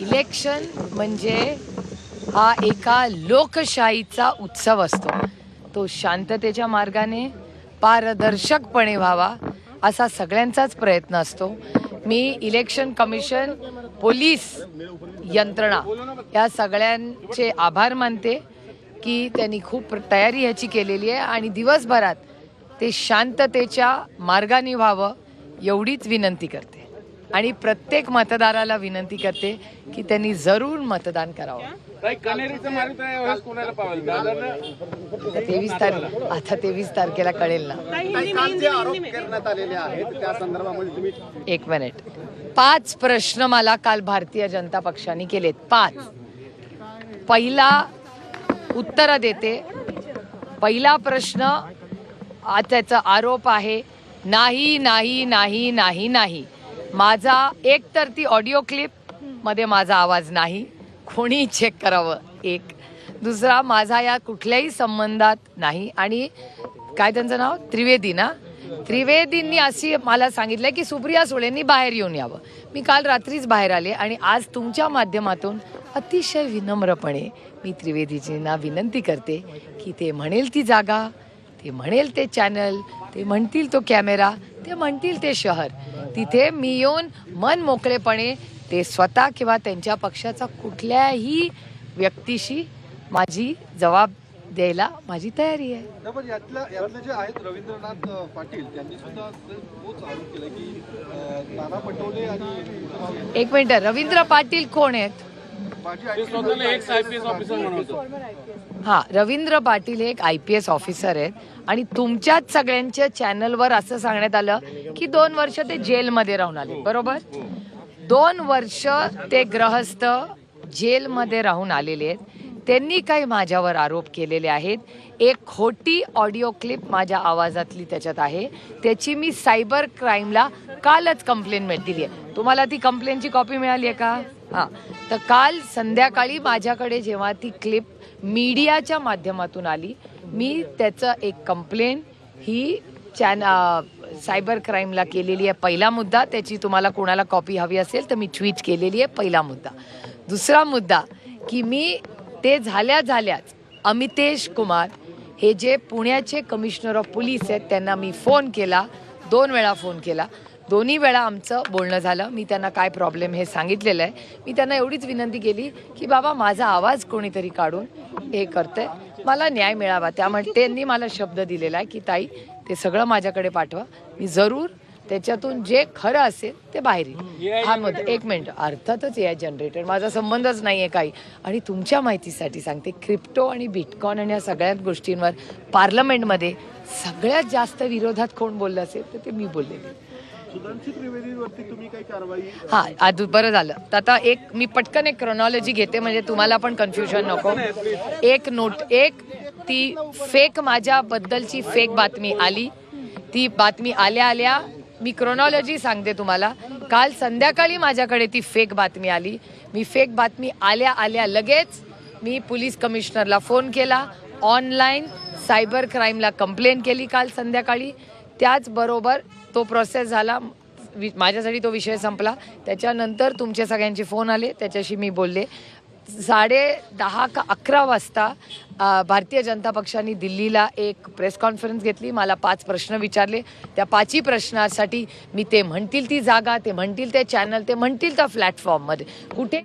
Election म्हणजे हा एका लोकशाहीचा उत्सव असतो. तो शांततेच्या मार्गाने पारदर्शकपणे व्हावा असा सगळ्यांचाच प्रयत्न असतो. मी इलेक्शन कमिशन पोलीस यंत्रणा या सगळ्यांचे आभार मानते की त्यांनी खूप तयारी ह्याची केलेली आहे आणि दिवसभरात ते शांततेच्या मार्गाने व्हावं एवढीच विनंती करते. आणि प्रत्येक मतदाराला विनंती करते की त्यांनी जरूर मतदान करावं. तेवीस तारीख आता तेवीस तारखेला कळेल ना. काही काल जे आरोप करण्यात आलेले आहेत त्या संदर्भामध्ये तुम्ही एक मिनिट. पाच प्रश्न मला काल भारतीय जनता पक्षाने केलेत. पाच. पहिला उत्तर देते. पहिला प्रश्न त्याचा आरोप आहे नाही नाही नाही नाही नाही. माझा एक तर ती ऑडिओ क्लिपमध्ये माझा आवाज नाही. कोणी चेक करावं? एक. दुसरा माझा या कुठल्याही संबंधात नाही. आणि काय त्यांचं नाव? त्रिवेदी ना? त्रिवेदींनी अशी मला सांगितलं की सुप्रिया सुळेंनी बाहेर येऊन यावं. मी काल रात्रीच बाहेर आले आणि आज तुमच्या माध्यमातून अतिशय विनम्रपणे मी त्रिवेदीजींना विनंती करते की ते म्हणेल ती जागा ते म्हणेल ते चॅनल ते म्हणतील तो कॅमेरा ते म्हणतील ते शहर. तिथे मी येऊन मन मोकळेपणे ते स्वतः किंवा त्यांच्या पक्षाचा कुठल्याही व्यक्तीशी माझी जबाब द्यायला माझी तयारी आहे. जे आहेत रवींद्रनाथ पाटील त्यांनी सुद्धा एक मिनिट रवींद्र पाटील कोण आहेत? हा रवींद्र पाटील हे एक आय पी एस ऑफिसर आहेत. आणि तुमच्याच सगळ्यांच्या चॅनलवर असं सांगण्यात आलं की दोन वर्ष ते जेलमध्ये राहून आले. बरोबर? दोन वर्ष ते ग्रहस्थ जेलमध्ये राहून आलेले आहेत. त्यांनी काही माझ्यावर आरोप केलेले आहेत. एक खोटी ऑडिओ क्लिप माझ्या आवाजातली त्याच्यात आहे. त्याची मी सायबर क्राईमला कालच कंप्लेंट दिली आहे. तुम्हाला ती कंप्लेंटची कॉपी मिळाली आहे का? हां. तर काल संध्याकाळी माझ्याकडे जेव्हा ती क्लिप मीडियाच्या माध्यमातून आली मी त्याचं एक कंप्लेन ही चॅन सायबर क्राईमला केलेली आहे पहिला मुद्दा. त्याची तुम्हाला कोणाला कॉपी हवी असेल तर मी ट्विट केलेली आहे पहिला मुद्दा. दुसरा मुद्दा की मी ते झाल्या झाल्याच अमितेश कुमार हे जे पुण्याचे कमिशनर ऑफ पोलीस आहेत त्यांना मी फोन केला दोन वेळा फोन केला. दोन्ही वेळा आमचं बोलणं झालं. मी त्यांना काय प्रॉब्लेम हे सांगितलेलं आहे. मी त्यांना एवढीच विनंती केली की बाबा माझा आवाज कोणीतरी काढून हे करतंय. मला न्याय मिळावा. त्यामुळे त्यांनी मला शब्द दिलेला आहे की ताई ते सगळं माझ्याकडे पाठवा. मी जरूर त्याच्यातून जे खरं असेल ते बाहेर येईल हा मुद्दा एक मिनिट. अर्थातच आय जनरेटर माझा संबंधच नाही आहे काही. आणि तुमच्या माहितीसाठी सांगते क्रिप्टो आणि बिटकॉइन आणि या सगळ्याच गोष्टींवर पार्लमेंटमध्ये सगळ्यात जास्त विरोधात कोण बोललं असेल तर ते मी बोललेले. हा आज बरं झालं. तर आता एक मी पटकन एक क्रोनॉलॉजी घेते म्हणजे तुम्हाला पण कन्फ्युजन नको. एक नोट एक ती फेक माझ्याबद्दलची फेक बातमी आली. ती बातमी आल्या आल्या मी क्रोनॉलॉजी सांगते तुम्हाला. काल संध्याकाळी माझ्याकडे ती फेक बातमी आली. मी फेक बातमी आल्या आल्या लगेच मी पोलीस कमिशनरला फोन केला. ऑनलाईन सायबर क्राईमला कंप्लेंट केली काल संध्याकाळी. त्याचबरोबर तो प्रोसेस झाला. वि- माझ्यासाठी तो विषय संपला. त्याच्यानंतर तुमचे सगळ्यांचे फोन आले. त्याच्याशी मी बोलले. साडे दहा का अकरा वाजता भारतीय जनता पक्षाने दिल्लीला एक प्रेस कॉन्फरन्स घेतली. मला पाच प्रश्न विचारले. त्या पाचही प्रश्नासाठी मी ते म्हणतील ती जागा ते म्हणतील ते चॅनल ते म्हणतील त्या प्लॅटफॉर्ममध्ये कुठे?